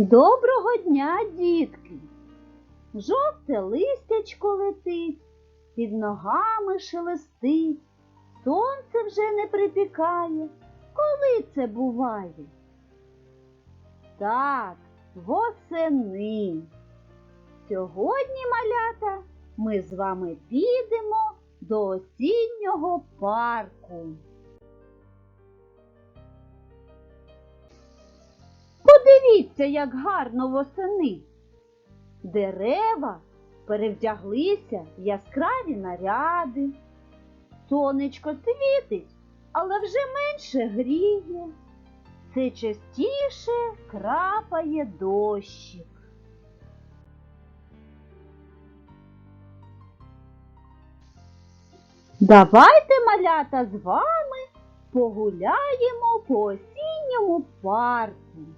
Доброго дня, дітки! Жовте листячко летить, під ногами шелестить, сонце вже не припікає. Коли це буває? Так, восени. Сьогодні, малята, ми з вами підемо до осіннього парку. Подивіться, як гарно восени. Дерева перевдяглися в яскраві наряди. Сонечко світить, але вже менше гріє. Все частіше крапає дощик. Давайте, малята, з вами погуляємо по осінньому парку.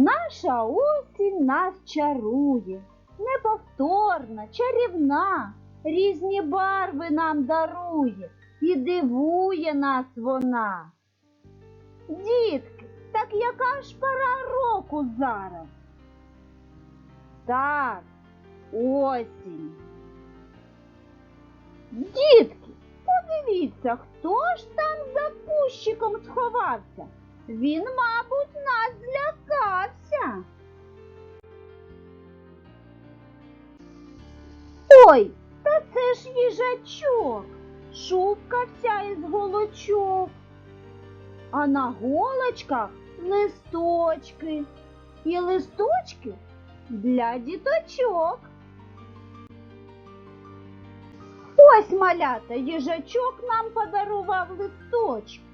Наша осінь нас чарує, неповторна, чарівна, різні барви нам дарує і дивує нас вона. Дітки, так яка ж пора року зараз? Так, осінь. Дітки, подивіться, хто ж там за кущиком сховався? Він, мабуть, нас злякався. Ой, та це ж їжачок, шубка вся із голочок, а на голочках листочки і листочки для діточок. Ось малята, їжачок нам подарував листочки.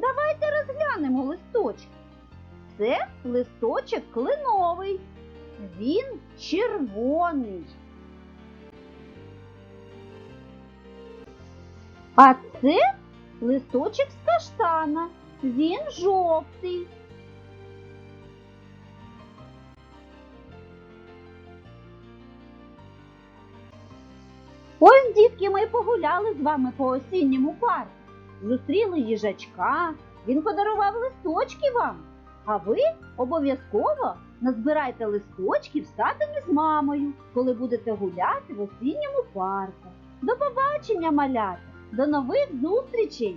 Давайте розглянемо листочки. Це листочок кленовий. Він червоний. А це листочок з каштана. Він жовтий. Ось, дітки, ми погуляли з вами по осінньому парку. Зустріли їжачка, він подарував листочки вам. А ви обов'язково назбирайте листочків з татом з мамою, коли будете гуляти в осінньому парку. До побачення, малята! До нових зустрічей!